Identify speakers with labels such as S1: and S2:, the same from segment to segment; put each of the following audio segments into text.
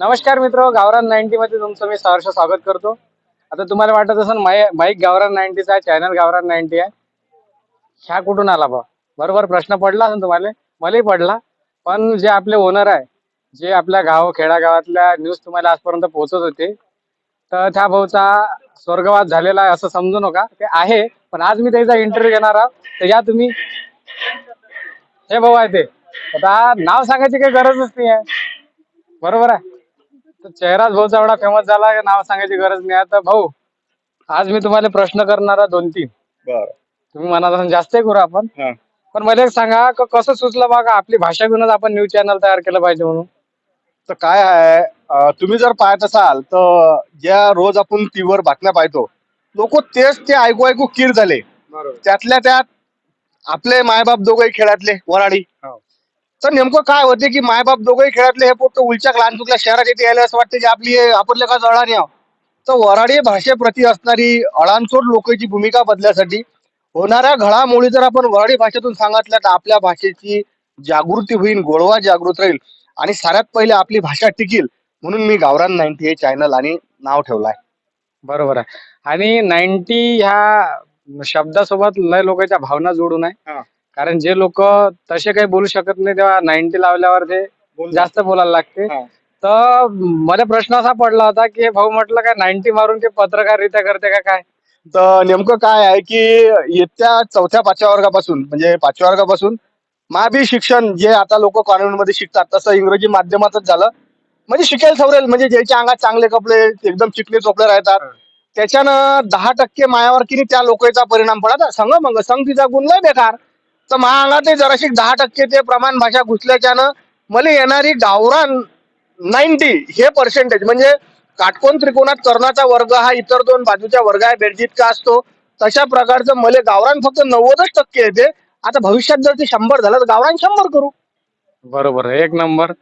S1: नमस्कार मित्र गावरान नाईन्टी मध्ये तुमचं मी सहर्ष स्वागत करतो. आता तुम्हाला वाटत असेल माय बाईक गावरान नाईन्टीचा आहे चॅनल गावरान नाईन्टी आहे. ह्या कुठून आला बा? बरोबर प्रश्न पडला असेल तुम्हाला? मलाही पडला. पण जे आपले ओनर आहे जे आपल्या गाव खेडागावातल्या न्यूज तुम्हाला आजपर्यंत पोहोचत होते तर त्या भाऊचा स्वर्गवास झालेला आहे असं समजू नका. ते आहे पण आज मी त्याचा इंटरव्ह्यू घेणार आहोत. तर या तुम्ही. हे भाऊ आहे ते. आता नाव सांगायची काही गरजच नाही आहे. बरोबर आहे. तर चेहराच भाऊचा एवढा फेमस झाला नाव सांगायची गरज नाही. आहे तर भाऊ आज मी तुम्हाला प्रश्न करणार दोन तीन. तुम्ही मनात असून जास्त करू आपण. पण मला एक सांगा क- कसं सुचलं बघा आपली भाषा घेऊनच आपण न्यूज चॅनल तयार केलं पाहिजे म्हणून?
S2: तर काय आहे तुम्ही जर पाहत असाल तर ज्या रोज आपण टीव्हीवर बातम्या पाहतो लोक तेच ते ऐकू ऐकू कीर झाले. त्यातल्या त्यात आपले मायबाप दोघंही खेळातले वराडी
S1: हो.
S2: तर नेमकं काय होते की मायबाप दोघंही खेळातले हे पोट उलच्या लहान चुकल्या शहरात येथे यायला असं वाटतं की आपली हे- आपले का जळानी आहो. तर वराडी भाषेप्रती असणारी अळांचोड लोकांची भूमिका बदलण्यासाठी होणाऱ्या घडामोडी जर आपण वराडी भाषेतून सांगितल्या तर आपल्या भाषेची जागृती होईल गोळवा जागृत राहील आणि साऱ्यात पहिले आपली भाषा टिकील म्हणून मी गावरान नाईन्टी हे चॅनल आणि नाव ठेवलाय
S1: बरोबर आहे. आणि नाईन्टी ह्या शब्दासोबत लय लोकांच्या भावना जोडून आहे. कारण जे लोक तसे काही बोलू शकत नाही तेव्हा नाईन्टी लावल्यावर ते जास्त बोलायला लागते. तर मला प्रश्न असा पडला होता की भाऊ म्हटलं काय नाईन्टी मारून ते पत्रकारिता करते का काय?
S2: तर नेमकं काय आहे की येत्या चौथ्या पाचव्या वर्गापासून म्हणजे पाचव्या वर्गापासून महाबी शिक्षण जे आता लोक कॉन्व्हेंटमध्ये शिकतात तसं इंग्रजी माध्यमातच झालं. म्हणजे शिकेल सवरेल म्हणजे ज्याच्या अंगात चांगले कपडे एकदम चिकले चोपडे राहतात. त्याच्यानं दहा टक्के मायावर किती त्या लोकांचा परिणाम पडत संग मग संग तिचा गुण लय बेकार. तर अंगात ते जराशी दहा टक्के ते प्रमाण भाषा घुसल्याच्यानं मला येणारी गावरान नाईन्टी हे पर्सेंटेज म्हणजे काटकोन त्रिकोणात कर्णाचा वर्ग हा इतर दोन बाजूच्या वर्ग आहे बेरजीत का असतो तशा प्रकारचं मले गावरान फक्त नव्वदच टक्के येते आता भविष्यात जर ते शंभर झालं तर गावरान शंभर करू.
S1: बरोबर आहे, एक नंबर.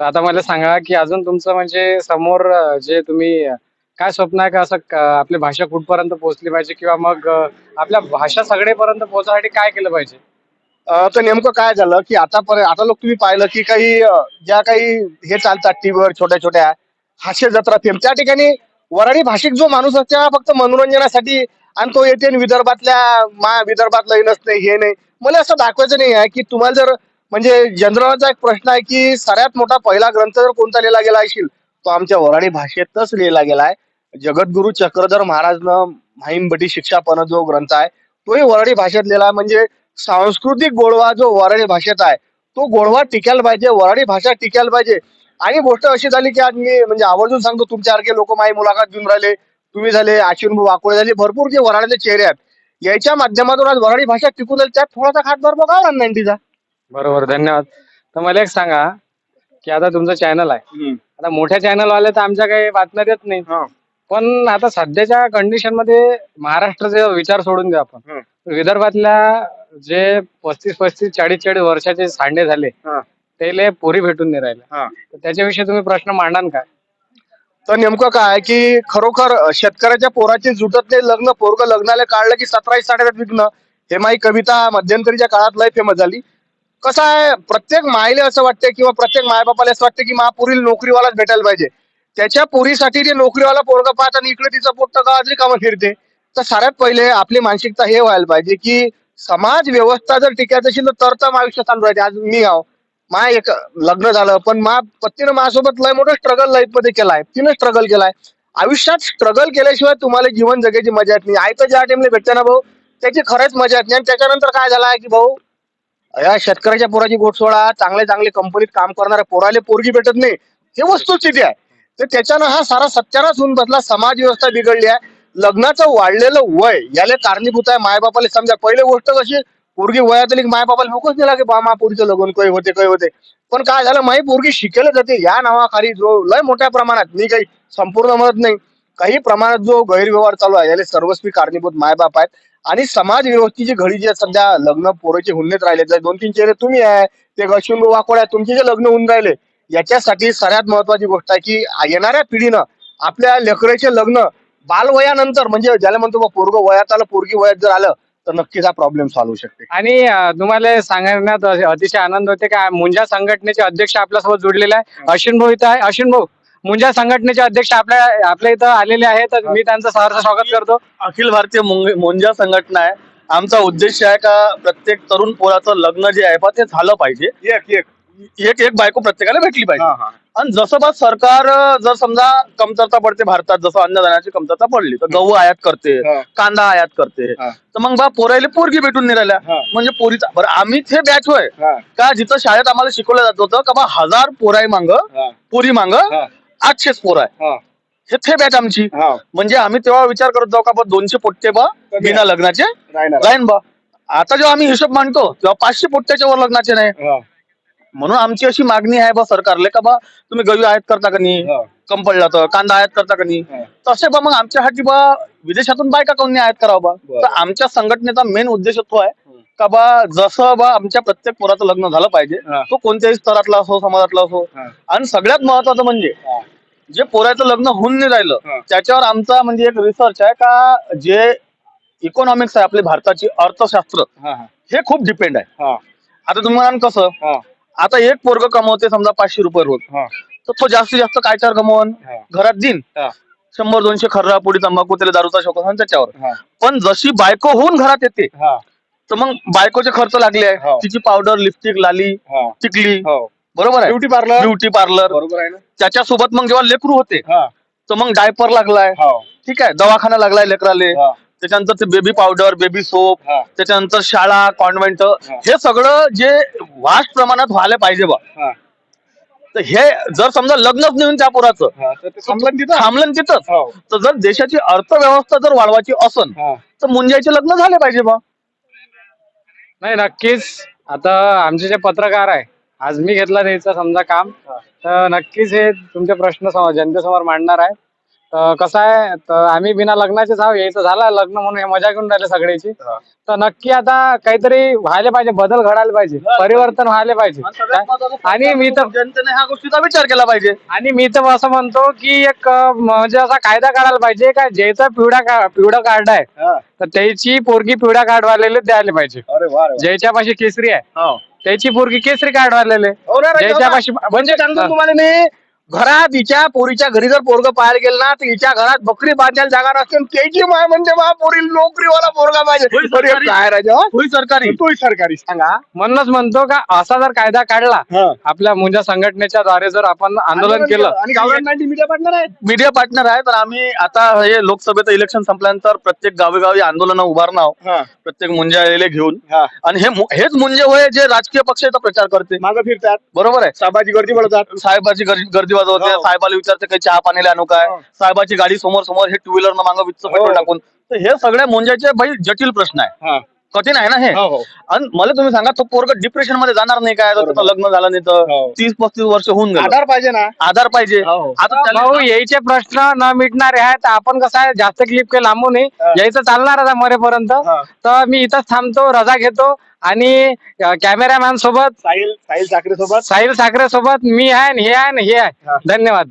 S1: तर आता मला सांगा की अजून तुमचं म्हणजे समोर अं, जे तुम्ही अं, काय स्वप्न आहे का असं क- आपली भाषा कुठपर्यंत पोहोचली पाहिजे किंवा मग अं, आपल्या भाषा सगळेपर्यंत पोहोचण्यासाठी काय केलं पाहिजे?
S2: तर नेमकं काय झालं की आतापर्यंत आता लोक तुम्ही पाहिलं की काही ज्या काही हे चालतात टीव्हीवर छोट्या छोट्या हास्य जत्रा फेम त्या ठिकाणी वराडी भाषिक जो माणूस असतो हा फक्त मनोरंजनासाठी आणि तो येते आणि विदर्भातल्या मा विदर्भातलं हे नाही हे नाही. मला असं दाखवायचं नाही आहे की तुम्हाला जर म्हणजे जनरलचा एक प्रश्न आहे की सगळ्यात मोठा पहिला ग्रंथ जर कोणता लिहिला गेला असेल तो आमच्या वराडी भाषेतच लिहिला गेलाय जगद्गुरु चक्रधर महाराजनं माहीमबटी शिक्षापण जो ग्रंथ आहे तोही वराडी भाषेत लिहिला म्हणजे सांस्कृतिक गोडवा जो वराडी भाषेत आहे तो गोडवा टिकायला पाहिजे वराडी भाषा टिकायला पाहिजे. आणि गोष्ट अशी झाली की आज मी म्हणजे आवर्जून सांगतो तुमच्यासारखे लोक माझी मुलाखत घेऊन राहिले तुम्ही झाले अश्विन वाकोळे झाले भरपूर जे वराडीचे चेहरे आहेत याच्या माध्यमातून आज वराडी भाषा टिकून राहील त्यात थोडासा खातभार बघा नाईन्टीचा
S1: बरोबर धन्यवाद. तर मला एक सांगा की आता तुमचं चॅनल आहे. आता मोठ्या चॅनल वाले तर आमच्या काही बातम्या देत नाही. पण आता सध्याच्या कंडिशनमध्ये महाराष्ट्राचे विचार सोडून द्या आपण. विदर्भातल्या जे पस्तीस पस्तीस चाळीस चाळीस वर्षाचे सांडे झाले
S2: हा.
S1: त्याले पोरी भेटून नाही राहिले.
S2: हा.
S1: तर त्याच्याविषयी तुम्ही प्रश्न मांडान काय
S2: तर नेमकं काय की खरोखर शेतकऱ्याच्या पोराची जुटत नाही लग्न पोरग लग्नाला काढलं की सतराशे साडेसात विघ्न? हे माझी कविता मध्यंतरीच्या काळात लय फेमस झाली. कसं आहे प्रत्येक मायले असं वाटतं किंवा प्रत्येक मायबापाला असं वाटतं की मा पुरील नोकरीवालाच भेटायला पाहिजे. त्याच्या पोरीसाठी ते नोकरीवाला पोरग पाहत आणि इकडे तिचं पोट गावात कामं फिरते तर साऱ्यात पहिले आपली मानसिकता हे व्हायला पाहिजे की समाज व्यवस्था जर टिकायचं असेल तर तर आयुष्य चालू राहते. आज मी आहो. माय एक लग्न झालं पण मा पत्नीनं माझ्यासोबत लय मोठं स्ट्रगल लाईफमध्ये केलाय. तिनं स्ट्रगल केलाय. आयुष्यात स्ट्रगल केल्याशिवाय तुम्हाला जीवन जगायची मजा येत नाही. आयतं ज्या टाइमला भेटते ना भाऊ त्याची खरंच मजा येत नाही. आणि त्याच्यानंतर काय झालं की भाऊ या शेतकऱ्याच्या पोराची गोट सोडा चांगले चांगले कंपनीत काम करणाऱ्या पोराले पोरगी भेटत नाही. हे वस्तुस्थिती आहे. तर त्याच्यानं हा सारा सत्यानाच होऊन बसला. समाज व्यवस्था बिघडली आहे. लग्नाचं वाढलेलं वय याला कारणीभूत आहे मायबापाला. समजा पहिले गोष्ट कशी पोरगी वयातली मायबापाला भूकच दिला की बा पोरीचं लग्न काही होते काही होते. पण काय झालं माई पोरगी शिकेल जाते. या नावाखाली जो लय मोठ्या प्रमाणात मी काही संपूर्ण म्हणत नाही. काही प्रमाणात जो गैरव्यवहार चालू आहे याला सर्वस्वी कारणीभूत मायबाप आहेत. आणि समाज व्यवस्थेची घडी जी सध्या लग्न पोरेचे हुन्नेत राहिले दोन तीन चेहरे तुम्ही आहे ते अश्विन वाकोड आहे तुमचे जे लग्न होऊन राहिले याच्यासाठी सगळ्यात महत्वाची गोष्ट आहे की येणाऱ्या पिढीनं आपल्या लेकराचे लग्न बालवयानंतर म्हणजे ज्याला म्हणतो बा पोरग वयात आलं पोरगी वयात जर आलं तर नक्कीच हा प्रॉब्लेम सॉल्व्ह होऊ शकते.
S1: आणि अं, तुम्हाला सांगण्यात अतिशय आनंद होते का मुंजा संघटनेचे अध्यक्ष आपल्यासोबत जोडलेले आहे अश्विन भाऊ इथं आहे. अश्विन भाऊ मुंजा संघटनेचे अध्यक्ष आपल्या आपल्या इथं आलेले आहेत. तर मी त्यांचं सहर्ष स्वागत करतो.
S3: अखिल भारतीय मुंग- मुंजा संघटना आहे. आमचा उद्देश आहे का प्रत्येक तरुण पोराचं लग्न जे आहे बा ते झालं पाहिजे.
S2: एक एक
S3: एक एक बायको प्रत्येकाला भेटली पाहिजे.
S2: हा हा.
S3: आणि जसं बा सरकार जर समजा कमतरता पडते भारतात जसं अन्नधान्याची कमतरता पडली तर गहू आयात करते
S2: हा.
S3: कांदा आयात करते.
S2: हा.
S3: तर मग बा पोरायला पोरगी भेटून
S2: हा.
S3: म्हणजे पोरीचा बरं आम्ही ते बॅच होय.
S2: हा.
S3: का जिथं शाळेत आम्हाला शिकवलं जात होतं का बा हजार पोराय मांग
S2: हा.
S3: पोरी मांग
S2: हा.
S3: आठशेच पोर आहे
S2: हा.
S3: हे थे बॅच आमची.
S2: हा.
S3: म्हणजे आम्ही तेव्हा विचार करत जाऊ का बा दोनशे पोट्टे बा बिना. लग्नाचे राहीन बा. आता जेव्हा आम्ही हिशोब मांडतो तेव्हा पाचशे पोट्ट्याच्या वर लग्नाचे नाही.
S2: हा.
S3: म्हणून आमची अशी मागणी आहे बा सरकारले का बा तुम्ही गहू आयात करता का नाही कम पडला तर कांदा आयात करता का नाही. तसे बा मग आमच्यासाठी बा विदेशातून बायका कोण नाही आयात करावं बा. तर आमच्या संघटनेचा मेन उद्देश तो आहे का बा जसं बा आमच्या प्रत्येक पोराचं लग्न झालं पाहिजे. तो कोणत्याही स्तरातला असो समाजातला असो. आणि सगळ्यात महत्वाचं म्हणजे. जे पोराचं लग्न होऊन नाही राहिलं. त्याच्यावर आमचा म्हणजे एक रिसर्च आहे का जे इकॉनॉमिक्स आहे आपली भारताची अर्थशास्त्र
S2: हा
S3: खूप डिपेंड आहे आता तुम्ही म्हणाल कसं आता एक पोरग कमवते समजा पाचशे रुपये रोज.
S2: हा.
S3: तर तो जास्तीत जास्त काय चार कमवून
S2: हा.
S3: घरात देईन
S2: हा.
S3: शंभर दोनशे खर्रा पोळी तंबाखू त्याला दारूचा शोक असेल त्याच्यावर.
S2: हा.
S3: पण जशी बायको होऊन घरात येते
S2: हा.
S3: तर मग बायकोचे खर्च लागले आहे.
S2: हो.
S3: तिची पावडर लिपस्टिक लाली
S2: हा.
S3: टिकली.
S2: हो.
S3: बरोबर आहे?
S2: ब्युटी पार्लर
S3: ब्युटी पार्लर
S2: बरोबर आहे ना?
S3: त्याच्यासोबत मग जेव्हा लेकरू होते
S2: हा.
S3: तर मग डायपर लागलाय.
S2: हो.
S3: ठीक आहे दवाखाना लागलाय लेकराले.
S2: हा.
S3: त्याच्यानंतर ते बेबी पावडर बेबी सोप
S2: हा.
S3: त्याच्यानंतर शाळा कॉन्व्हेंट हे सगळं जे वास्ट प्रमाणात व्हायला पाहिजे बा.
S2: हा.
S3: तर हे जर समजा लग्नच होईन त्या पोराचं
S2: हा तर ते संपलं ना तिथं?
S3: थांबलं तिथंच.
S2: हो.
S3: तर जर देशाची अर्थव्यवस्था जर वाढवायची असन
S2: हा.
S3: तर मुंजाईचे लग्न झाले पाहिजे बा.
S1: नाही नक्कीच. आता आमचे जे पत्रकार आहे आज मी घेतला त्याचं समजा काम. तर नक्कीच हे तुमचे प्रश्न सम- जनतेसमोर मांडणार आहे. तर कसं आहे तर आम्ही बिना लग्नाचेच आहो यायचं झालं लग्न म्हणून हे मजा घेऊन राहिले सगळ्याची. तर नक्की आता काहीतरी व्हायला पाहिजे बदल घडायला पाहिजे परिवर्तन व्हायला पाहिजे. आणि मी तर
S3: जनतेने ह्या गोष्टीचा विचार केला पाहिजे.
S1: आणि मी तर असं म्हणतो की एक म्हणजे असा कायदा काढायला पाहिजे का ज्याचा पिवळा पिवळा कार्ड आहे तर त्याची पोरगी पिवळा कार्ड वालेले द्यायला पाहिजे. ज्याच्या पाशी केसरी आहे
S3: हो.
S1: त्याची पोरगी केसरी कार्ड वालेले
S3: ना,
S1: ज्याच्या
S3: राजा,
S1: पाशी
S3: म्हणजे सांगतो तुम्हाला मी घरात हिच्या पोरीच्या घरी जर पोरग पाहायला गेलं ना तर हिच्या घरात बकरी बांधायला जागा नसते. त्याची माय म्हणजे बा पोरी नोकरीवाला पोरगा पाहिजे. काय राजा सरकारी.
S2: तोही सरकारी
S1: सांगा. म्हणूनच म्हणतो का असा जर कायदा काढला आपल्या मुंजा संघटनेच्या द्वारे जर आपण आंदोलन केलं.
S2: आणि गव्हर्नमेंट मीडिया पार्टनर आहे
S3: मीडिया पार्टनर आहे तर आम्ही आता हे लोकसभेचं इलेक्शन संपल्यानंतर प्रत्येक गावी आंदोलन उभारणार प्रत्येक मुंजाले घेऊन. आणि हे हेच मुंजे होय जे राजकीय पक्षाचा प्रचार करते.
S2: मागं फिरतात.
S3: बरोबर आहे.
S2: साबाची गर्दी पडतात
S3: साहेबाची गर्दी वाजवते
S2: हो.
S3: साहेबाला विचारते काही चहा पाण्याला आणू काय
S2: हो.
S3: साहेबाची गाडी समोर समोर हे टू व्हीलर न मागं विच पेट्रोल
S2: हो.
S3: टाकून तर हे सगळ्या मुंजाचे भाई जटिल प्रश्न आहे कठीण आहे ना हे?
S2: हो हो.
S3: आणि मला तुम्ही सांगा तो पोरग डिप्रेशनमध्ये जाणार नाही काय? त्याचं
S2: बरोबर.
S3: लग्न झालं नाही तर
S2: हो.
S3: तीस पस्तीस वर्ष होऊन गेलं.
S2: आधार पाहिजे ना.
S3: आधार पाहिजे.
S2: हो, हो.
S3: आता त्याला-
S1: भाऊ यायचे प्रश्न न मिटणारे आहेत. आपण कसं आहे जास्त क्लिप काही लांबू नये.
S2: हा.
S1: यायचं चालणार आता मरेपर्यंत.
S2: हा.
S1: तर मी इथंच थांबतो रजा घेतो. आणि कॅमेरामॅन सोबत
S2: साहिल साहिल ठाकरे सोबत
S1: साहिल साखरे सोबत मी आहे आणि हे आहे आणि हे आहे.
S2: हा.
S1: धन्यवाद.